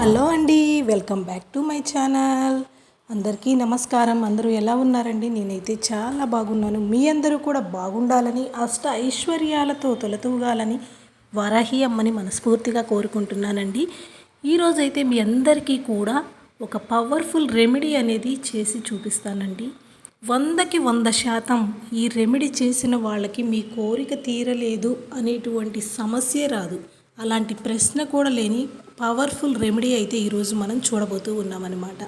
Hello అండి welcome back to my channel. అందరికీ నమస్కారం. అందరూ ఎలా ఉన్నారండి? నేనైతే చాలా బాగున్నాను. మీ అందరూ కూడా బాగుండాలని అష్ట ఐశ్వర్యాలతో తొలతూగాలని వారాహి అమ్మని మనస్ఫూర్తిగా కోరుకుంటున్నానండి. ఈరోజైతే మీ అందరికీ కూడా ఒక పవర్ఫుల్ రెమెడీ అనేది చేసి చూపిస్తానండి. వందకి వంద శాతం ఈ రెమెడీ చేసిన వాళ్ళకి మీ కోరిక తీరలేదు అనేటువంటి సమస్యే రాదు. అలాంటి ప్రశ్న కూడా లేని పవర్ఫుల్ రెమెడీ అయితే ఈరోజు మనం చూడబోతూ ఉన్నామన్నమాట.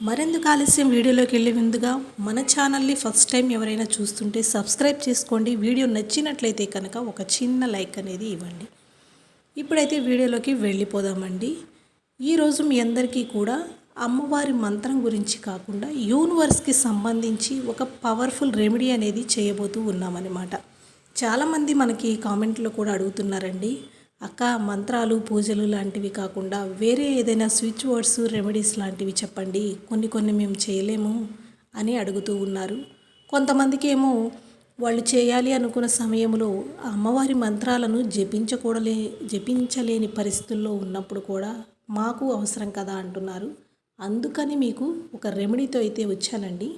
మరెందుకు ఆలస్యం? వీడియోలోకి వెళ్ళే ముందుగా మన ఛానల్ని ఫస్ట్ టైం ఎవరైనా చూస్తుంటే సబ్స్క్రైబ్ చేసుకోండి. వీడియో నచ్చినట్లయితే కనుక ఒక చిన్న లైక్ అనేది ఇవ్వండి. ఇప్పుడైతే వీడియోలోకి వెళ్ళిపోదామండి. ఈరోజు మీ అందరికీ కూడా అమ్మవారి మంత్రం గురించి కాకుండా యూనివర్స్కి సంబంధించి ఒక పవర్ఫుల్ రెమెడీ అనేది చేయబోతూ ఉన్నామన్నమాట. చాలామంది మనకి కామెంట్లో కూడా అడుగుతున్నారండి. అక్క మంత్రాలు పూజలు లాంటివి కాకుండా వేరే ఏదైనా స్విచ్ వర్డ్స్ రెమెడీస్ లాంటివి చెప్పండి. కొన్ని కొన్ని మేము చేయలేము అని అడుగుతూ ఉన్నారు. కొంతమందికి ఏమో వాళ్ళు చేయాలి అనుకున్న సమయంలో అమ్మవారి మంత్రాలను జపించకూడలే జపించలేని పరిస్థితుల్లో ఉన్నప్పుడు కూడా మాకు అవసరం కదా అంటున్నారు. అందుకని మీకు ఒక రెమెడీతో అయితే వచ్చానండి.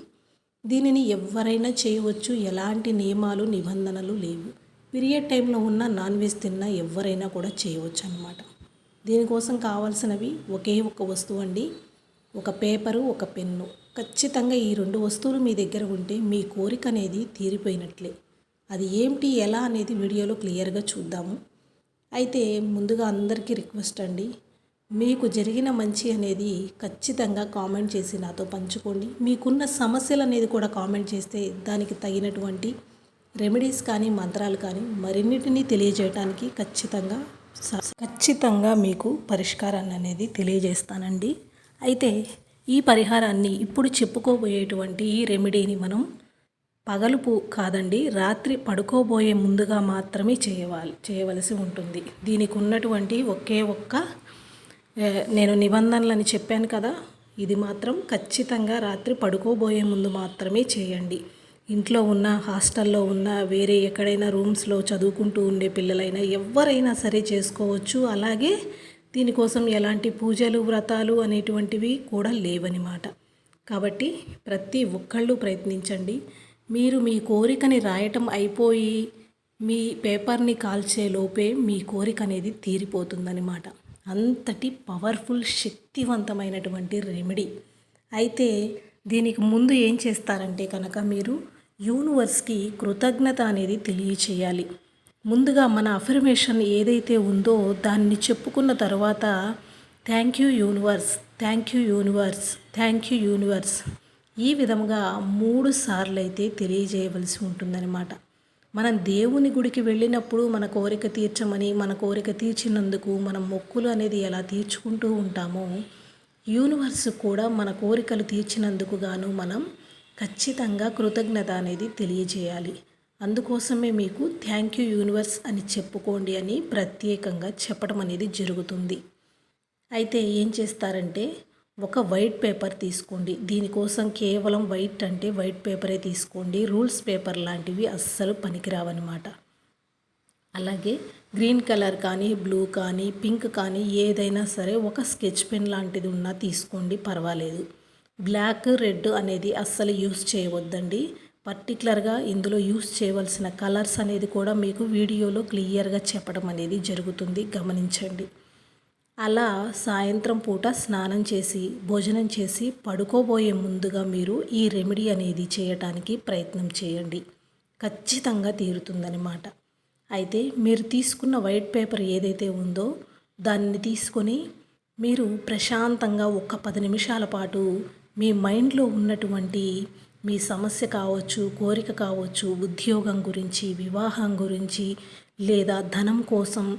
దీనిని ఎవరైనా చేయవచ్చు. ఎలాంటి నియమాలు నిబంధనలు లేవు. పీరియడ్ టైంలో ఉన్న నాన్ వెజ్ తిన్నా ఎవరైనా కూడా చేయవచ్చు అనమాట దీనికోసం కావాల్సినవి ఒకే ఒక వస్తువు అండి. ఒక పేపరు ఒక పెన్ను. ఖచ్చితంగా ఈ రెండు వస్తువులు మీ దగ్గర ఉంటే మీ కోరిక అనేది తీరిపోయినట్లే. అది ఏమిటి ఎలా అనేది వీడియోలో క్లియర్గా చూద్దాము. అయితే ముందుగా అందరికీ రిక్వెస్ట్ అండి. మీకు జరిగిన మంచి అనేది ఖచ్చితంగా కామెంట్ చేసి నాతో పంచుకోండి. మీకున్న సమస్యలు అనేది కూడా కామెంట్ చేస్తే దానికి తగినటువంటి రెమెడీస్ కానీ మంత్రాలు కానీ మరిన్నిటినీ తెలియజేయడానికి ఖచ్చితంగా ఖచ్చితంగా మీకు పరిష్కారాన్ని అనేది తెలియజేస్తానండి. అయితే ఈ పరిహారాన్ని ఇప్పుడు చెప్పుకోబోయేటువంటి ఈ రెమెడీని మనం పగలుపు కాదండి రాత్రి పడుకోబోయే ముందుగా మాత్రమే చేయవాలి చేయవలసి ఉంటుంది. దీనికి ఉన్నటువంటి ఒకే ఒక్క నేను నిబంధనలని చెప్పాను కదా ఇది మాత్రం ఖచ్చితంగా రాత్రి పడుకోబోయే ముందు మాత్రమే చేయండి. ఇంట్లో ఉన్న హాస్టల్లో ఉన్న వేరే ఎక్కడైనా రూమ్స్లో చదువుకుంటూ ఉండే పిల్లలైనా ఎవరైనా సరే చేసుకోవచ్చు. అలాగే దీనికోసం ఎలాంటి పూజలు వ్రతాలు అనేటువంటివి కూడా లేవనమాట కాబట్టి ప్రతి ఒక్కళ్ళు ప్రయత్నించండి. మీరు మీ కోరికని రాయటం అయిపోయి మీ పేపర్ని కాల్చే లోపే మీ కోరిక అనేది తీరిపోతుందనమాట అంతటి పవర్ఫుల్ శక్తివంతమైనటువంటి రెమెడీ. అయితే దీనికి ముందు ఏం చేస్తారంటే కనుక మీరు యూనివర్స్కి కృతజ్ఞత అనేది తెలియచేయాలి. ముందుగా మన అఫర్మేషన్ ఏదైతే ఉందో దాన్ని చెప్పుకున్న తర్వాత thank you universe thank you universe thank you universe ఈ విధంగా మూడు సార్లు అయితే తెలియజేయవలసి ఉంటుందన్నమాట. మనం దేవుని గుడికి వెళ్ళినప్పుడు మన కోరిక తీర్చమని మన కోరిక తీర్చినందుకు మనం మొక్కులు అనేది ఎలా తీర్చుకుంటూ ఉంటామో యూనివర్స్ కూడా మన కోరికలు తీర్చినందుకు గాను మనం ఖచ్చితంగా కృతజ్ఞత అనేది తెలియజేయాలి. అందుకోసమే మీకు థ్యాంక్ యూ యూనివర్స్ అని చెప్పుకోండి అని ప్రత్యేకంగా చెప్పడం అనేది జరుగుతుంది. అయితే ఏం చేస్తారంటే ఒక వైట్ పేపర్ తీసుకోండి. దీనికోసం కేవలం వైట్ అంటే వైట్ పేపరే తీసుకోండి. రూల్స్ పేపర్ లాంటివి అస్సలు పనికిరావన్నమాట. అలాగే గ్రీన్ కలర్ కానీ బ్లూ కానీ పింక్ కానీ ఏదైనా సరే ఒక స్కెచ్ పెన్ లాంటిది ఉన్నా తీసుకోండి పర్వాలేదు. బ్లాక్ రెడ్ అనేది అస్సలు యూస్ చేయవద్దండి. పర్టికులర్గా ఇందులో యూస్ చేయవలసిన కలర్స్ అనేది కూడా మీకు వీడియోలో క్లియర్గా చెప్పడం అనేది జరుగుతుంది. గమనించండి. అలా సాయంత్రం పూట స్నానం చేసి భోజనం చేసి పడుకోబోయే ముందుగా మీరు ఈ రెమెడీ అనేది చేయటానికి ప్రయత్నం చేయండి. ఖచ్చితంగా తీరుతుందనమాట అయితే మీరు తీసుకున్న వైట్ పేపర్ ఏదైతే ఉందో దాన్ని తీసుకొని మీరు ప్రశాంతంగా ఒక పది నిమిషాల పాటు మీ మైండ్లో ఉన్నటువంటి మీ సమస్య కావచ్చు కోరిక కావచ్చు ఉద్యోగం గురించి వివాహం గురించి లేదా ధనం కోసం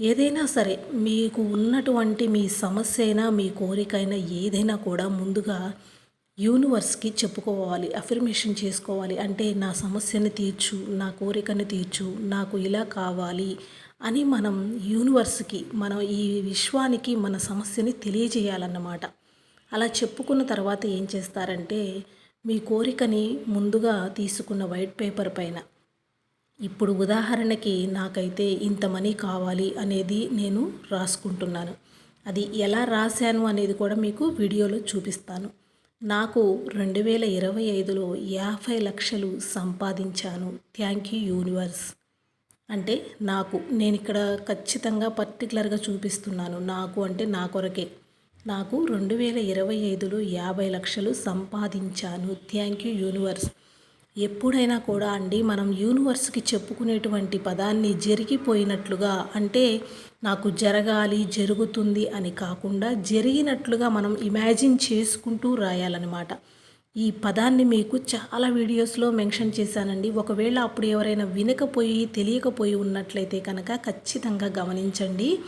ఏదైనా సరే మీకు ఉన్నటువంటి మీ సమస్య అయినా మీ కోరికైనా ఏదైనా కూడా ముందుగా యూనివర్స్కి చెప్పుకోవాలి అఫర్మేషన్ చేసుకోవాలి. అంటే నా సమస్యని తీర్చు నా కోరికని తీర్చు నాకు ఇలా కావాలి అని మనం యూనివర్స్కి మనం ఈ విశ్వానికి మన సమస్యని తెలియజేయాలన్నమాట. అలా చెప్పుకున్న తర్వాత ఏం చేస్తారంటే మీ కోరికని ముందుగా తీసుకున్న వైట్ పేపర్ పైన ఇప్పుడు ఉదాహరణకి నాకైతే ఇంత మనీ కావాలి అనేది నేను రాసుకుంటున్నాను. అది ఎలా రాశాను అనేది కూడా మీకు వీడియోలో చూపిస్తాను. నాకు రెండు వేల ఇరవై ఐదులో యాభై లక్షలు సంపాదించాను. Thank you universe. అంటే నాకు నేను ఇక్కడ ఖచ్చితంగా పర్టికులర్గా చూపిస్తున్నాను. నాకు అంటే నా కొరకే. నాకు రెండు వేల ఇరవై ఐదులో యాభై లక్షలు సంపాదించాను. Thank you universe. ఎప్పుడైనా కూడా అండి మనం యూనివర్స్కి చెప్పుకునేటువంటి పదాన్ని జరిగిపోయినట్లుగా అంటే నాకు జరగాలి జరుగుతుంది అని కాకుండా జరిగినట్లుగా మనం ఇమాజిన్ చేసుకుంటూ రాయాలన్నమాట. ఈ పదాన్ని మీకు చాలా వీడియోస్లో మెన్షన్ చేశానండి. ఒకవేళ అప్పుడు ఎవరైనా వినకపోయి తెలియకపోయి ఉన్నట్లయితే కనుక ఖచ్చితంగా గమనించండి.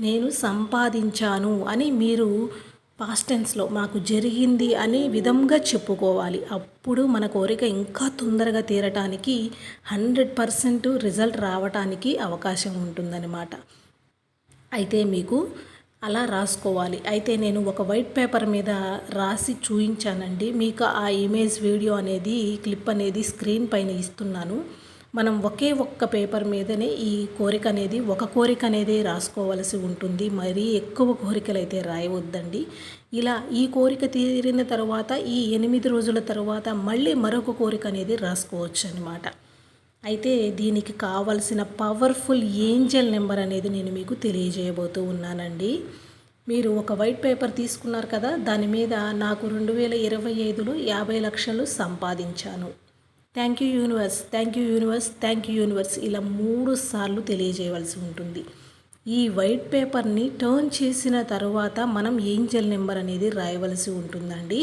నేను సంపాదించాను అని మీరు పాస్ట్ టెన్స్లో మాకు జరిగింది అని విధంగా చెప్పుకోవాలి. అప్పుడు మన కోరిక ఇంకా తొందరగా తీరటానికి హండ్రెడ్ పర్సెంట్ రిజల్ట్ రావటానికి అవకాశం ఉంటుందన్నమాట. అయితే మీకు అలా రాసుకోవాలి. అయితే నేను ఒక వైట్ పేపర్ మీద రాసి చూయించానండి. మీకు ఆ ఇమేజ్ వీడియో అనేది క్లిప్ అనేది స్క్రీన్ పైన ఇస్తున్నాను. మనం ఒకే ఒక్క పేపర్ మీదనే ఈ కోరిక అనేది ఒక కోరిక అనేది రాసుకోవలసి ఉంటుంది. మరీ ఎక్కువ కోరికలు అయితే రాయవద్దండి. ఇలా ఈ కోరిక తీరిన తర్వాత ఈ ఎనిమిది రోజుల తర్వాత మళ్ళీ మరొక కోరిక అనేది రాసుకోవచ్చు అనమాట అయితే దీనికి కావలసిన పవర్ఫుల్ ఏంజల్ నెంబర్ అనేది నేను మీకు తెలియజేయబోతూ ఉన్నానండి. మీరు ఒక వైట్ పేపర్ తీసుకున్నారు కదా దాని మీద నాకు రెండు వేల ఇరవై ఐదులో యాభై లక్షలు సంపాదించాను. Thank you universe thank you universe thank you universe ఇలా మూడు సార్లు తెలియజేయవలసి ఉంటుంది. ఈ వైట్ పేపర్ని టర్న్ చేసిన తర్వాత మనం ఏంజల్ నెంబర్ అనేది రాయవలసి ఉంటుందండి.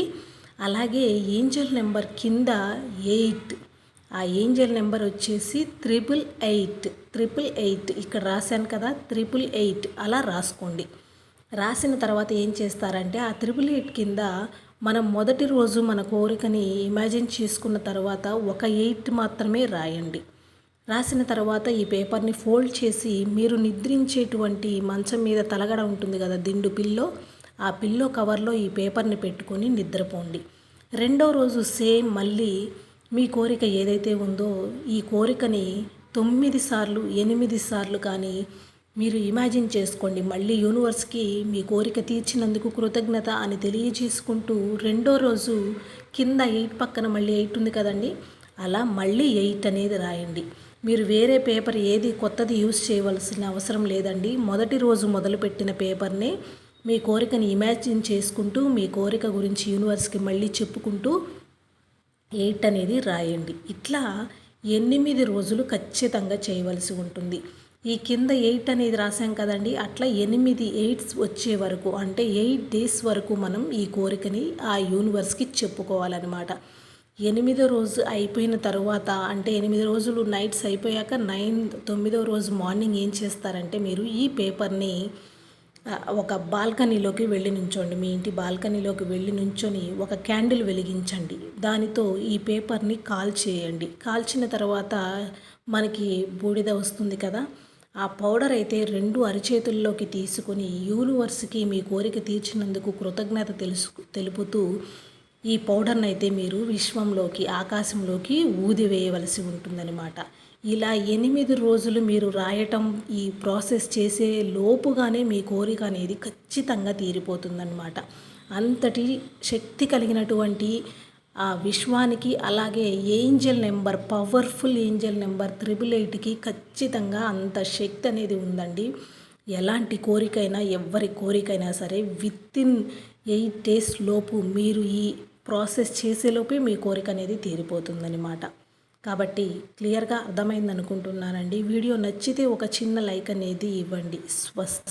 అలాగే ఏంజల్ నెంబర్ కింద ఎయిట్ ఆ ఏంజల్ నెంబర్ వచ్చేసి త్రిపుల్ ఎయిట్ త్రిపుల్ ఎయిట్ ఇక్కడ రాశాను కదా త్రిపుల్ ఎయిట్ అలా రాసుకోండి. రాసిన తర్వాత ఏం చేస్తారంటే ఆ త్రిపుల్ ఎయిట్ కింద మనం మొదటి రోజు మన కోరికని ఇమాజిన్ చేసుకున్న తర్వాత ఒక ఎయిట్ మాత్రమే రాయండి. రాసిన తర్వాత ఈ పేపర్ని ఫోల్డ్ చేసి మీరు నిద్రించేటువంటి మంచం మీద తలగడ ఉంటుంది కదా దిండు పిల్లో ఆ పిల్లో కవర్లో ఈ పేపర్ని పెట్టుకొని నిద్రపోండి. రెండో రోజు సేమ్ మళ్ళీ మీ కోరిక ఏదైతే ఉందో ఈ కోరికని తొమ్మిది సార్లు ఎనిమిది సార్లు కానీ మీరు ఇమాజిన్ చేసుకోండి మళ్ళీ యూనివర్స్కి మీ కోరిక తీర్చినందుకు కృతజ్ఞత అని తెలియజేసుకుంటూ రెండో రోజు కింద ఎయిట్ పక్కన మళ్ళీ ఎయిట్ ఉంది కదండి అలా మళ్ళీ ఎయిట్ అనేది రాయండి. మీరు వేరే పేపర్ ఏది కొత్తది యూస్ చేయవలసిన అవసరం లేదండి మొదటి రోజు మొదలుపెట్టిన పేపర్నే మీ కోరికని ఇమాజిన్ చేసుకుంటూ మీ కోరిక గురించి యూనివర్స్కి మళ్ళీ చెప్పుకుంటూ ఎయిట్ అనేది రాయండి. ఇట్లా ఎనిమిది రోజులు ఖచ్చితంగా చేయవలసి ఉంటుంది. ఈ కింద ఎయిట్ అనేది రాసాం కదండి అట్లా ఎనిమిది ఎయిట్స్ వచ్చే వరకు అంటే ఎయిట్ డేస్ వరకు మనం ఈ కోరికని ఆ యూనివర్స్కి చెప్పుకోవాలన్నమాట. ఎనిమిదో రోజు అయిపోయిన తర్వాత అంటే ఎనిమిది రోజులు నైట్స్ అయిపోయాక నైన్ తొమ్మిదో రోజు మార్నింగ్ ఏం చేస్తారంటే మీరు ఈ పేపర్ని ఒక బాల్కనీలోకి వెళ్ళి నుంచోండి. మీ ఇంటి బాల్కనీలోకి వెళ్ళి నుంచొని ఒక క్యాండిల్ వెలిగించండి. దానితో ఈ పేపర్ని కాల్ చేయండి కాల్చిన తర్వాత మనకి బూడిద వస్తుంది కదా ఆ పౌడర్ అయితే రెండు అరిచేతుల్లోకి తీసుకుని యూనివర్స్కి మీ కోరిక తీర్చినందుకు కృతజ్ఞత తెలుసు తెలుపుతూ ఈ పౌడర్ని అయితే మీరు విశ్వంలోకి ఆకాశంలోకి ఊది వేయవలసి ఉంటుందన్నమాట. ఇలా ఎనిమిది రోజులు మీరు రాయటం ఈ ప్రాసెస్ చేసే లోపుగానే మీ కోరిక అనేది ఖచ్చితంగా తీరిపోతుందన్నమాట. అంతటి శక్తి కలిగినటువంటి ఆ విశ్వానికి అలాగే angel number powerful angel number triple ఎయిట్కి ఖచ్చితంగా అంత శక్తి అనేది ఉందండి. ఎలాంటి కోరికైనా ఎవరి కోరికైనా సరే విత్ ఇన్ ఎయిట్ డేస్ లోపు మీరు ఈ ప్రాసెస్ చేసేలోపే మీ కోరిక అనేది తీరిపోతుందనమాట కాబట్టి క్లియర్గా అర్థమైంది అనుకుంటున్నానండి వీడియో నచ్చితే ఒక చిన్న లైక్ అనేది ఇవ్వండి. స్వస్థ